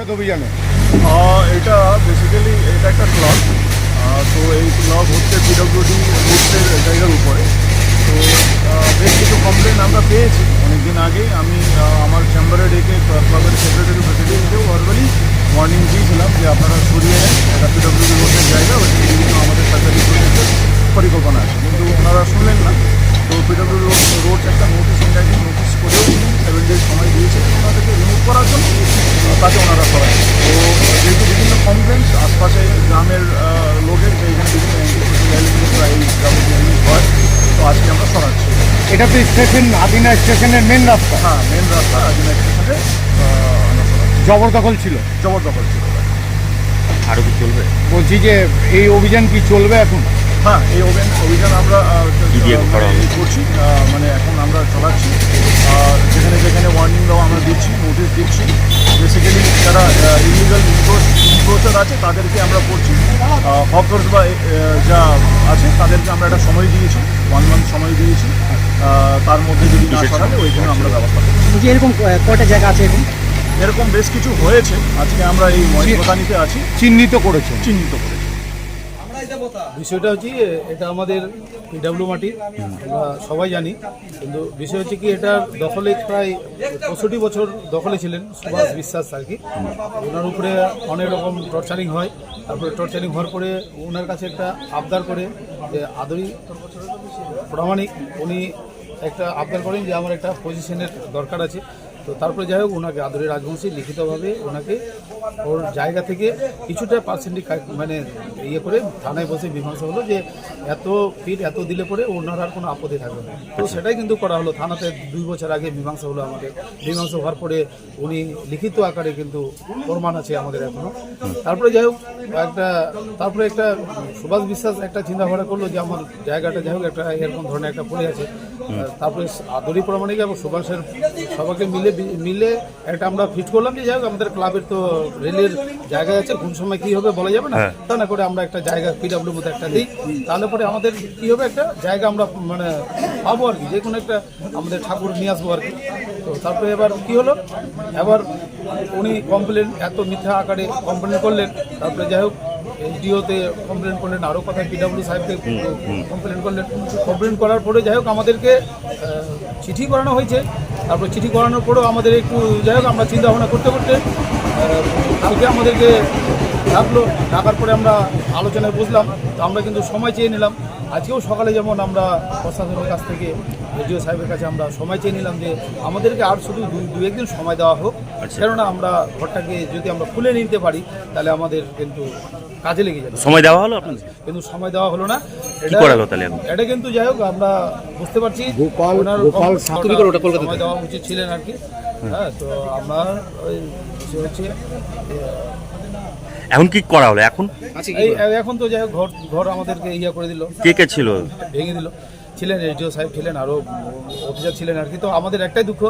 উচ্ছেদ অভিযানে এটা বেসিক্যালি এটা একটা ক্লাব তো এই ক্লাব হচ্ছে পিডব্লিউডি রুটসের জায়গার উপরে। তো বেশ কিছু কমপ্লেন আমরা পেয়েছি। অনেকদিন আগে আমি আমার চেম্বারে ডেকে ক্লাবের সেক্রেটারি প্রেসিডেন্টকেও অরবেলি ওয়ার্নিং দিয়েছিলাম যে আপনারা সরিয়ে তাকে ওনারা সরায় তো যেহেতু বিভিন্ন কমপ্লেন্স আশপাশে গ্রামের লোকের যে এখানে বিভিন্ন এই যাবতীয় জিনিস হয় তো আজকে আমরা সরাচ্ছি। এটা তো স্টেশন আদিনা স্টেশনের মেন রাস্তা। হ্যাঁ মেন রাস্তা রাজিনা স্টেশনে জবরদখল ছিল। জবরদখল ছিল। আরও কি চলবে? বলছি যে এই অভিযান কি চলবে এখন? হ্যাঁ এই অভিযান অভিযান আমরা মানে করছি মানে এখন আমরা চালাচ্ছি। ওয়ার্নিং দেওয়া আমরা দিচ্ছি নোটিশ দিচ্ছি। বেসিক্যালি যারা ইলিগাল ইনক্রোচার আছে তাদেরকে আমরা করছি হকার্স বা যা আছে তাদেরকে আমরা একটা সময় দিয়েছি ওয়ান মান্থ সময় দিয়েছি। তার মধ্যে যদি না সরালে ওই জন্য আমরা ব্যবস্থা করছি যে এরকম ক- কয়টা জায়গা আছে এখন এরকম বেশ কিছু হয়েছে। আজকে আমরা এই মহিলানিতে আছি। চিহ্নিত করেছে। চিহ্নিত করেছি। বিষয়টা হচ্ছে এটা আমাদের পিডাব্লিউ মাটি আমরা সবাই জানি, কিন্তু বিষয় হচ্ছে কি, এটা দখলে প্রায় পঁয়ষট্টি বছর দখলে ছিলেন সুভাষ বিশ্বাস আর কি। ওনার উপরে অনেক রকম টর্চারিং হয়। তারপরে টর্চারিং হওয়ার পরে ওনার কাছে একটা আবদার করে যে আদরি প্রামাণিক, উনি একটা আবদার করেন যে আমার একটা পজিশনের দরকার আছে। তো তারপরে যাই হোক ওনাকে আদরি রাজবংশী লিখিতভাবে ওনাকে ওর জায়গা থেকে কিছুটা পার্সেন্টেজ মানে ইয়ে করে থানায় বসে মীমাংসা হলো যে এত ফিট এত দিলে পরে ওনার আর কোনো আপত্তি থাকবে না। তো সেটাই কিন্তু করা হলো। থানাতে দুই বছর আগে মীমাংসা হলো আমাদের। মীমাংসা হওয়ার পরে উনি লিখিত আকারে কিন্তু প্রমাণ আছে আমাদের এখনও তারপরে যাই হোক একটা তারপরে একটা সুভাষ বিশ্বাস একটা চিন্তা ভাবনা করল যে আমার জায়গাটা যাই হোক একটা এরকম ধরনের একটা পড়ে আছে। তারপরে আদরি প্রমাণিক এবং সুভাষের সবাইকে মিলে মিলে মিলে একটা আমরা ফিট করলাম যে যাই হোক আমাদের ক্লাবের তো রেলের জায়গা আছে কোন সময় কি হবে বলা যাবে না। হ্যাঁ। তা না করে আমরা একটা জায়গা পিডাব্লিউর মধ্যে একটা দিই। তাহলে পরে আমাদের কি হবে একটা জায়গা আমরা মানে পাবো আর কি যে কোনো একটা আমাদের ঠাকুর নিয়ে আসব আর কি। তো তারপরে এবার কি হলো? এবার উনি কমপ্লেন এত মিথ্যা আকারে কমপ্লেন করলেন। তারপরে যাই হোক এসডিওতে কমপ্লেন করলেন আরও কথা পিডাব্লিউ সাহেবকে কমপ্লেন করলেন। কমপ্লেন করার পরে যাই হোক আমাদেরকে চিঠি করানো হয়েছে। তারপর চিঠি করানোর পরেও আমাদের একটু যাই হোক আমরা চিন্তা ভাবনা করতে করতে কালকে আমাদেরকে ডাকলো। ডাকার পরে আমরা আলোচনায় বুঝলাম তো আমরা কিন্তু সময় চেয়ে নিলাম। আজকেও সকালে যেমন আমরা প্রশাসনের কাছ থেকে এডিও সাহেবের কাছে আমরা সময় চেয়ে নিলাম যে আমাদেরকে আর শুধু দু দু একদিন সময় দেওয়া হোক। কেননা আমরা ঘরটাকে যদি আমরা খুলে নিতে পারি তাহলে আমাদের কিন্তু কাজে লেগে যাবে। সময় দেওয়া হলো আপনাদের? কিন্তু সময় দেওয়া হলো না। কি করা হলো তাহলে এটা কিন্তু যাই হোক আমরা বুঝতে পারছি গোপাল- গোপাল কম- করে ওটা কলকাতা সময় দেওয়া উচিত ছিলেন আর কি। হ্যাঁ তো আমার ওই হচ্ছে এখন কি করা হলো? এখন? এখন তো যাই হোক ঘর ঘর আমাদেরকে ইয়ে করে দিল। কে কে ছিল? ভেঙে দিল। ছিলেন এসডিও সাহেব ছিলেন আরও অফিসার ছিলেন আর কি। তো আমাদের একটাই দুঃখ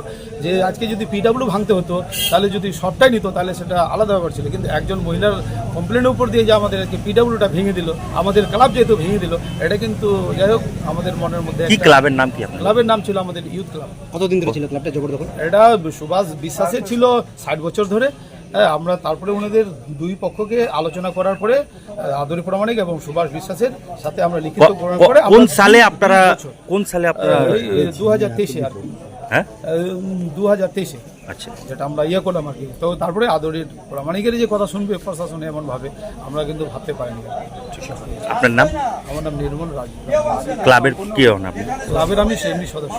যে আজকে যদি পিডাব্লিউ ভাঙতে হতো তাহলে যদি সবটাই নিত তাহলে সেটা আলাদা ব্যাপার ছিল। কিন্তু একজন মহিলার কমপ্লেনের উপর দিয়ে যে আমাদের আজকে পিডাব্লিউটা ভেঙে দিল আমাদের ক্লাব যেহেতু ভেঙে দিল এটা কিন্তু যাই হোক আমাদের মনের মধ্যে কি ক্লাবের নাম কি ক্লাবের নাম ছিল আমাদের ইউথ ক্লাব কতদিন ধরে ছিল ক্লাবটা জবরদখল? এটা সুভাষ বিশ্বাসের ছিল ষাট বছর ধরে। হ্যাঁ, আমরা তারপরে ওনাদের দুই পক্ষকে আলোচনা করার পরে আদরি প্রামাণিক এবং সুভাষ বিশ্বাসের সাথে আমরা লিখিত করার পরে কোন সালে আপনারা কোন সালে আপনারা দু হাজার তেইশে আর কি। হ্যাঁ? দু হাজার তেইশে। আচ্ছা। যেটা আমরা ইয়ে করলাম আর কি। তো তারপরে আদরের প্রামাণিকের যে কথা শুনবে প্রশাসনে এমন ভাবে আমরা কিন্তু ভাবতে পারিনি। আপনার নাম? আমার নাম নির্মল রাজ। ক্লাবের কি হন আপনি? ক্লাবের আমি সেমনি সদস্য।